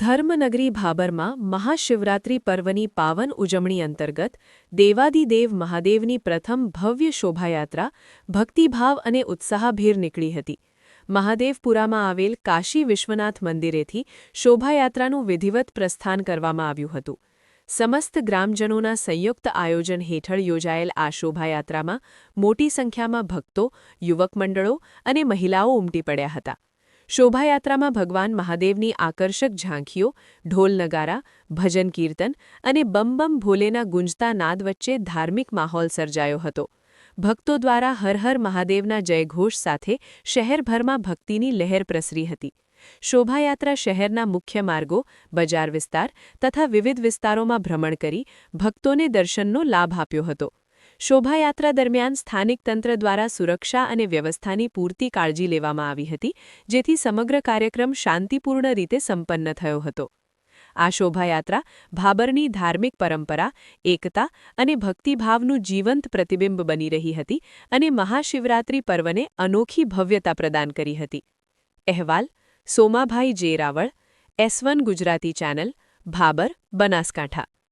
ધર્મનગરી ભાબરમાં મહાશિવરાત્રિ પર્વની પાવન ઉજવણી અંતર્ગત દેવાદિદેવ મહાદેવની પ્રથમ ભવ્ય શોભાયાત્રા ભક્તિભાવ અને ઉત્સાહભેર નીકળી હતી. મહાદેવપુરામાં આવેલ કાશી વિશ્વનાથ મંદિરેથી શોભાયાત્રાનું વિધિવત પ્રસ્થાન કરવામાં આવ્યું હતું. સમસ્ત ગ્રામજનોના સંયુક્ત આયોજન હેઠળ યોજાયેલ આ શોભાયાત્રામાં મોટી સંખ્યામાં ભક્તો, યુવક મંડળો અને મહિલાઓ ઉમટી પડ્યા હતા. શોભાયાત્રામાં ભગવાન મહાદેવની આકર્ષક ઝાંખીઓ, ઢોલ નગારા, ભજન કીર્તન અને બમ બમ ભોલેના ગુંજતા નાદ વચ્ચે ધાર્મિક માહોલ સર્જાયો હતો. ભક્તો દ્વારા હર હર મહાદેવના જયઘોષ સાથે શહેરભરમાં ભક્તિની લહેર પ્રસરી હતી. શોભાયાત્રા શહેરના મુખ્ય માર્ગો, બજાર વિસ્તાર તથા વિવિધ વિસ્તારોમાં ભ્રમણ કરી ભક્તોને દર્શનનો લાભ આપ્યો હતો. શોભાયાત્રા દરમિયાન સ્થાનિક તંત્ર દ્વારા સુરક્ષા અને વ્યવસ્થાની પૂરતી કાળજી લેવામાં આવી હતી, જેથી સમગ્ર કાર્યક્રમ શાંતિપૂર્ણ રીતે સંપન્ન થયો હતો. આ શોભાયાત્રા ભાબરની ધાર્મિક પરંપરા, એકતા અને ભક્તિભાવનું જીવંત પ્રતિબિંબ બની રહી હતી અને મહાશિવરાત્રિ પર્વને અનોખી ભવ્યતા પ્રદાન કરી હતી. અહેવાલ, Somabhai J Raval S Gujarati channel, Bhabar, Banaskantha.